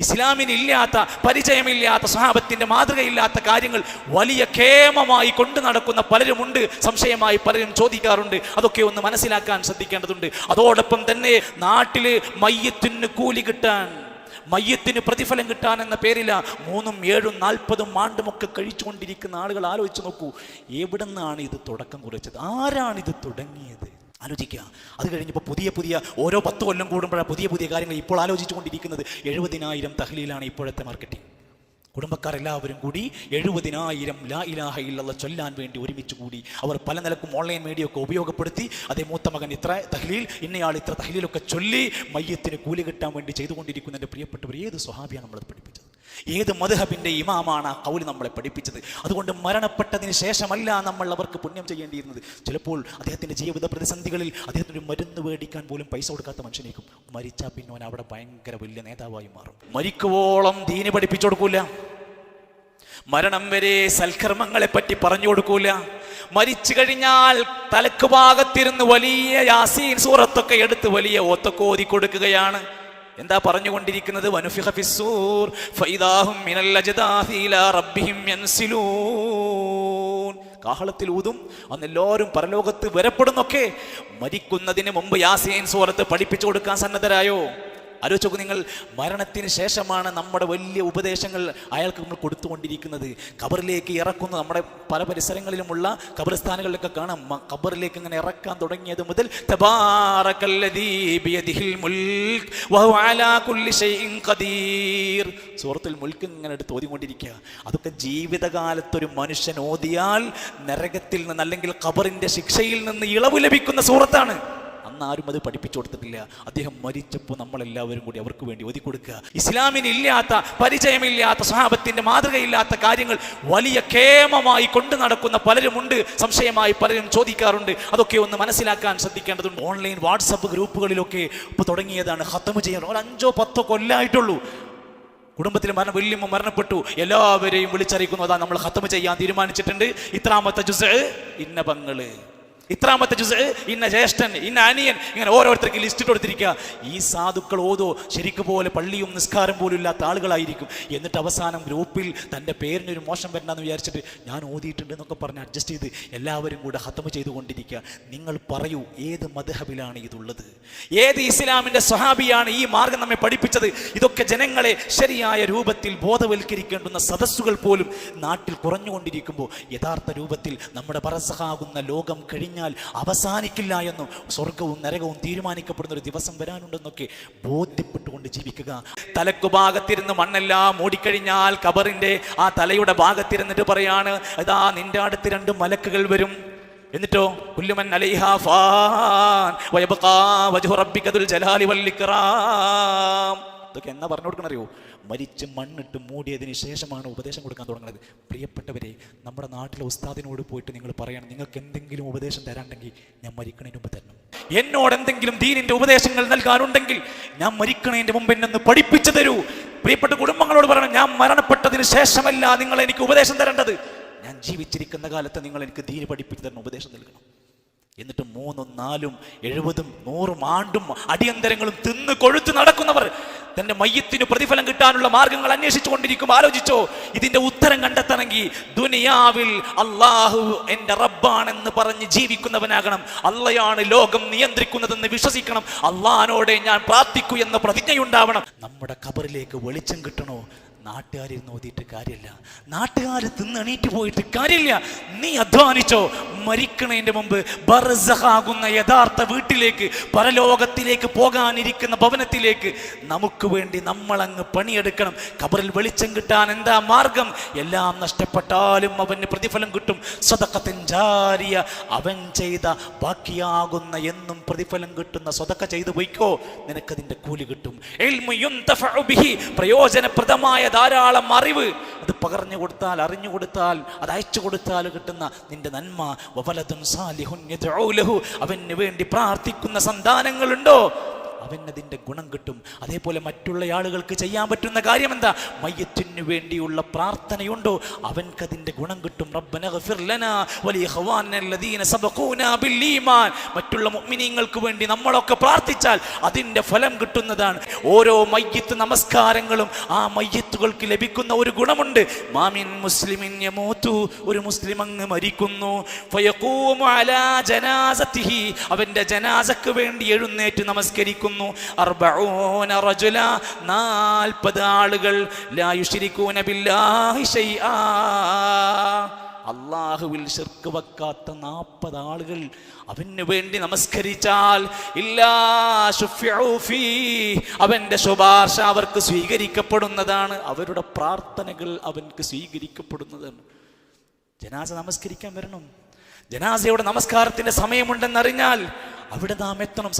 ഇസ്ലാമിന് ഇല്ലാത്ത പരിചയമില്ലാത്ത സ്വഹാബത്തിന്റെ മാതൃകയില്ലാത്ത കാര്യങ്ങൾ വലിയ കേമമായി കൊണ്ടു നടക്കുന്ന പലരുമുണ്ട്. സംശയമായി പലരും ചോദിക്കാറുണ്ട്. അതൊക്കെ ഒന്ന് മനസ്സിലാക്കാൻ ശ്രദ്ധിക്കേണ്ടതുണ്ട്. അതോടൊപ്പം തന്നെ നാട്ടിൽ മയ്യത്തിന് കൂലി കിട്ടാൻ മയ്യത്തിന് പ്രതിഫലം കിട്ടാൻ എന്ന പേരില മൂന്നും ഏഴും നാൽപ്പതും ആണ്ടുമൊക്കെ കഴിച്ചുകൊണ്ടിരിക്കുന്ന ആളുകൾ ആലോചിച്ച് നോക്കൂ. എവിടെ നിന്നാണ് ഇത് തുടക്കം കുറിച്ചത്? ആരാണിത് തുടങ്ങിയത്? ആലോചിക്കുക. അത് കഴിഞ്ഞപ്പോൾ പുതിയ പുതിയ ഓരോ പത്ത് കൊല്ലം കൂടുമ്പോഴാണ് പുതിയ പുതിയ കാര്യങ്ങൾ ഇപ്പോൾ ആലോചിച്ചുകൊണ്ടിരിക്കുന്നത്. എഴുപതിനായിരം തഹ്ലീലാണ് ഇപ്പോഴത്തെ മാർക്കറ്റിംഗ് കുടുംബക്കാർ എല്ലാവരും കൂടി എഴുപതിനായിരം ലാ ഇലാഹ ഇല്ലല്ല ചൊല്ലാൻ വേണ്ടി ഒരുമിച്ച് കൂടി അവർ പല നിലക്കും ഓൺലൈൻ മീഡിയ ഒക്കെ ഉപയോഗപ്പെടുത്തി അതേ മൂത്ത മകൻ ഇത്ര തഹ്ലീൽ ഇന്നയാൾ ഇത്ര തഹ്ലീലൊക്കെ ചൊല്ലി മയ്യത്തിന് കൂലി കിട്ടാൻ വേണ്ടി ചെയ്തുകൊണ്ടിരിക്കുന്ന എന്റെ പ്രിയപ്പെട്ടവർ ഏത് സ്വഹാബിയാണ് നമ്മളത് പഠിപ്പിച്ചത്? ഏത് മധുഹബിന്റെ ഇമാമാണ് ആ കൗലി നമ്മളെ പഠിപ്പിച്ചത്? അതുകൊണ്ട് മരണപ്പെട്ടതിന് ശേഷമല്ല നമ്മൾ അവർക്ക് പുണ്യം ചെയ്യേണ്ടിയിരുന്നത്. ചിലപ്പോൾ അദ്ദേഹത്തിന്റെ ജീവിത പ്രതിസന്ധികളിൽ അദ്ദേഹത്തിന് മരുന്ന് മേടിക്കാൻ പോലും പൈസ കൊടുക്കാത്ത മനുഷ്യനേക്കും. മരിച്ചാൽ പിന്നെ അവൻ അവിടെ ഭയങ്കര വലിയ നേതാവായി മാറും. മരിക്കുവോളം ദീനി പഠിപ്പിച്ചു കൊടുക്കൂല. മരണം വരെ സൽക്കർമ്മങ്ങളെ പറ്റി പറഞ്ഞു കൊടുക്കൂല. മരിച്ചു കഴിഞ്ഞാൽ തലക്ക് ഭാഗത്തിരുന്ന് വലിയ യാസീൻ സൂറത്തൊക്കെ എടുത്ത് വലിയ ഓത്തൊക്കെ ഓതി കൊടുക്കുകയാണ്. എന്താ പറഞ്ഞുകൊണ്ടിരിക്കുന്നത്? കാഹളത്തിൽ ഊതും അന്ന് പരലോകത്ത് വരപ്പെടുന്നൊക്കെ മരിക്കുന്നതിന് മുമ്പ് യാസീൻ സൂറത്ത് പഠിപ്പിച്ചു കൊടുക്കാൻ സന്നദ്ധരായോ? ആലോചിച്ച് നിങ്ങൾ. മരണത്തിന് ശേഷമാണ് നമ്മുടെ വലിയ ഉപദേശങ്ങൾ അയാൾക്ക് നമ്മൾ കൊടുത്തുകൊണ്ടിരിക്കുന്നത്. ഖബറിലേക്ക് ഇറക്കുന്ന. നമ്മുടെ പല പരിസരങ്ങളിലുമുള്ള ഖബർസ്ഥാനുകളിലൊക്കെ കാണാം. ഖബറിലേക്ക് ഇങ്ങനെ ഇറക്കാൻ തുടങ്ങിയത് മുതൽ സുഹൃത്തിൽ മുൽക്ക് ഇങ്ങനെ എടുത്ത് ഓതിക്കൊണ്ടിരിക്കുക. അതൊക്കെ ജീവിതകാലത്തൊരു മനുഷ്യൻ ഓതിയാൽ നരകത്തിൽ നിന്ന് അല്ലെങ്കിൽ ഖബറിന്റെ ശിക്ഷയിൽ നിന്ന് ഇളവ് ലഭിക്കുന്ന സൂറത്താണ്. അന്ന് ആരും അത് പഠിപ്പിച്ചു കൊടുത്തിട്ടില്ല. അദ്ദേഹം മരിച്ചപ്പോൾ നമ്മളെല്ലാവരും കൂടി അവർക്ക് വേണ്ടി ഒതുക്കി കൊടുക്കുക ഇസ്ലാമിന് ഇല്ലാത്ത പരിചയമില്ലാത്ത സഹാബത്തിന്റെ മാതൃകയില്ലാത്ത കാര്യങ്ങൾ വലിയ കേമമായി കൊണ്ടു നടക്കുന്ന പലരുമുണ്ട് സംശയമായി പലരും ചോദിക്കാറുണ്ട്. അതൊക്കെ ഒന്ന് മനസ്സിലാക്കാൻ ശ്രദ്ധിക്കേണ്ടതുണ്ട്. ഓൺലൈൻ വാട്സപ്പ് ഗ്രൂപ്പുകളിലൊക്കെ ഇപ്പോൾ തുടങ്ങിയതാണ്. ഹത്തമ ചെയ്യാൻ ഒരു അഞ്ചോ പത്തോ കൊല്ലായിട്ടുള്ളൂ. കുടുംബത്തിൽ മരണം വല്യമ്മ മരണപ്പെട്ടു. എല്ലാവരെയും വിളിച്ചറിയിക്കുന്നു അതാ നമ്മൾ ഹത്തമ ചെയ്യാൻ തീരുമാനിച്ചിട്ടുണ്ട്. ഇത്രാമത്തെ ജുസ് ഇന്ന പങ്ങൾ ഇത്രാമത്തെ ജുസ് ഇന്ന ജ്യേഷ്ഠൻ ഇന്ന അനിയൻ ഇങ്ങനെ ഓരോരുത്തർക്ക് ലിസ്റ്റ് കൊടുത്തിരിക്കുക. ഈ സാധുക്കൾ ഓതോ ശരിക്കും പോലെ പള്ളിയും നിസ്കാരം പോലും ഇല്ലാത്ത ആളുകളായിരിക്കും. എന്നിട്ട് അവസാനം ഗ്രൂപ്പിൽ തന്റെ പേരിനൊരു മോശം വരണമെന്ന് വിചാരിച്ചിട്ട് ഞാൻ ഓതിയിട്ടുണ്ട് എന്നൊക്കെ പറഞ്ഞ് അഡ്ജസ്റ്റ് ചെയ്ത് എല്ലാവരും കൂടെ ഹത്തമ ചെയ്തുകൊണ്ടിരിക്കുക. നിങ്ങൾ പറയൂ ഏത് മധഹബിലാണ് ഇതുള്ളത്? ഏത് ഇസ്ലാമിന്റെ സ്വഹാബിയാണ് ഈ മാർഗം നമ്മെ പഠിപ്പിച്ചത്? ഇതൊക്കെ ജനങ്ങളെ ശരിയായ രൂപത്തിൽ ബോധവൽക്കരിക്കേണ്ടുന്ന സദസ്സുകൾ പോലും നാട്ടിൽ കുറഞ്ഞുകൊണ്ടിരിക്കുമ്പോൾ യഥാർത്ഥ രൂപത്തിൽ നമ്മുടെ പറസഹാകുന്ന ലോകം കഴിഞ്ഞാൽ അവസാനിക്കില്ല എന്നും സ്വർഗവും നരകവും തീരുമാനിക്കപ്പെടുന്ന ഒരു ദിവസം വരാനുണ്ടെന്നൊക്കെ ബോധ്യപ്പെട്ടുകൊണ്ട് ജീവിക്കുക. തലക്കു ഭാഗത്തിരുന്ന് മണ്ണെല്ലാം മൂടിക്കഴിഞ്ഞാൽ കബറിന്റെ ആ തലയുടെ ഭാഗത്തിരുന്നിട്ട് പറയാണ് ഇതാ നിന്റെ അടുത്ത് രണ്ട് മലക്കുകൾ വരും. എന്നിട്ടോ പുല്ലുമൻ അലൈഹാ ഫാൻ ജലാലി വൽ ഇതൊക്കെ എന്നാ പറഞ്ഞു കൊടുക്കണം അറിയോ മരിച്ച് മണ്ണിട്ട് മൂടിയതിന് ശേഷമാണ് ഉപദേശം കൊടുക്കാൻ തുടങ്ങുന്നത് പ്രിയപ്പെട്ടവരെ നമ്മുടെ നാട്ടിലെ ഉസ്താദിനോട് പോയിട്ട് നിങ്ങൾ പറയണം നിങ്ങൾക്ക് എന്തെങ്കിലും ഉപദേശം തരാണ്ടെങ്കിൽ ഞാൻ മരിക്കണതിന് മുമ്പ് തരണം. എന്നോട് എന്തെങ്കിലും ദീനിന്റെ ഉപദേശങ്ങൾ നൽകാനുണ്ടെങ്കിൽ ഞാൻ മരിക്കണതിന്റെ മുമ്പ് എന്നെ പഠിപ്പിച്ചു തരൂ. പ്രിയപ്പെട്ട കുടുംബങ്ങളോട് പറയണം ഞാൻ മരണപ്പെട്ടതിന് ശേഷമല്ല നിങ്ങൾ എനിക്ക് ഉപദേശം തരേണ്ടത്. ഞാൻ ജീവിച്ചിരിക്കുന്ന കാലത്ത് നിങ്ങൾ എനിക്ക് ദീന് പഠിപ്പിച്ചു തരണം ഉപദേശം നൽകണം. എന്നിട്ട് മൂന്നും നാലും എഴുപതും നൂറും ആണ്ടും അടിയന്തരങ്ങളും തിന്ന് കൊഴുത്ത് നടക്കുന്നവർ തന്റെ മയ്യത്തിന് പ്രതിഫലം കിട്ടാനുള്ള മാർഗങ്ങൾ അന്വേഷിച്ചു കൊണ്ടിരിക്കും. ആലോചിച്ചോ ഇതിന്റെ ഉത്തരം കണ്ടെത്തണമെങ്കിൽ ദുനിയാവിൽ അള്ളാഹു എന്റെ റബ്ബാണെന്ന് പറഞ്ഞ് ജീവിക്കുന്നവനാകണം. അള്ളയാണ് ലോകം നിയന്ത്രിക്കുന്നതെന്ന് വിശ്വസിക്കണം. അള്ളഹാനോടെ ഞാൻ പ്രാർത്ഥിക്കൂ എന്ന പ്രതിജ്ഞയുണ്ടാവണം. നമ്മുടെ കബറിലേക്ക് വെളിച്ചം കിട്ടണോ? നാട്ടുകാരിൽ നോതിയിട്ട് കാര്യമില്ല. നാട്ടുകാർ തിന്നെണീറ്റ് പോയിട്ട് കാര്യമില്ല. നീ അധ്വാനിച്ചോ മരിക്കണതിന്റെ മുമ്പ് ബർസഹാകുന്ന യഥാർത്ഥ വീട്ടിലേക്ക് പരലോകത്തിലേക്ക് പോകാനിരിക്കുന്ന ഭവനത്തിലേക്ക് നമുക്ക് വേണ്ടി നമ്മളങ്ങ് പണിയെടുക്കണം. കബറിൽ വെളിച്ചം കിട്ടാൻ എന്താ മാർഗം? എല്ലാം നഷ്ടപ്പെട്ടാലും അവന് പ്രതിഫലം കിട്ടും. സ്വതക്കത്തിൻ ജാരിയ അവൻ ചെയ്ത ബാക്കിയാകുന്ന എന്നും പ്രതിഫലം കിട്ടുന്ന സ്വതക്ക ചെയ്തു പോയിക്കോ. നിനക്കതിന്റെ കൂലി കിട്ടും. പ്രയോജനപ്രദമായ ധാരാളം അറിവ്. അത് പകർന്നു കൊടുത്താൽ അറിഞ്ഞു കൊടുത്താൽ അത് അയച്ചു കൊടുത്താൽ കിട്ടുന്ന നിന്റെ നന്മ. ലഹു. അവന് വേണ്ടി പ്രാർത്ഥിക്കുന്ന സന്താനങ്ങളുണ്ടോ? അവനതിന്റെ ഗുണം കിട്ടും. അതേപോലെ മറ്റുള്ള ആളുകൾക്ക് ചെയ്യാൻ പറ്റുന്ന കാര്യം എന്താ? മയ്യത്തിനു വേണ്ടിയുള്ള പ്രാർത്ഥനയുണ്ടോ? അവൻക്കതിന്റെ ഗുണം കിട്ടും. മറ്റുള്ള മുഅ്മിനീങ്ങൾക്ക് വേണ്ടി നമ്മളൊക്കെ പ്രാർത്ഥിച്ചാൽ അതിന്റെ ഫലം കിട്ടുന്നതാണ്. ഓരോ മയ്യത്ത് നമസ്കാരങ്ങളും ആ മയ്യത്തുകൾക്ക് ലഭിക്കുന്ന ഒരു ഗുണമുണ്ട്. മാമിൻ മുസ്ലിമിൻ യമൂതു. ഒരു മുസ്ലിം അങ്ങ് മരിക്കുന്നു. അവന്റെ ജനാസക്ക് വേണ്ടി എഴുന്നേറ്റ് നമസ്കരിക്കുന്നു. അർബഊന റജുല നാൽപ്പത് ആളുകൾ ബില്ലാഹി അള്ളാഹുവിൽ ശിർക്ക് വെക്കാത്ത നാൽപ്പത് ആളുകൾ അവന് വേണ്ടി നമസ്കരിച്ചാൽ ഇല്ലാ അവന്റെ ശുപാർശ അവർക്ക് സ്വീകരിക്കപ്പെടുന്നതാണ്. അവരുടെ പ്രാർത്ഥനകൾ അവൻക്ക് സ്വീകരിക്കപ്പെടുന്നതാണ്. ജനാസ നമസ്കരിക്കാൻ വരണം. ജനാസയുടെ നമസ്കാരത്തിന്റെ സമയമുണ്ടെന്നറിഞ്ഞാൽ അവിടെ നാം എത്തണം.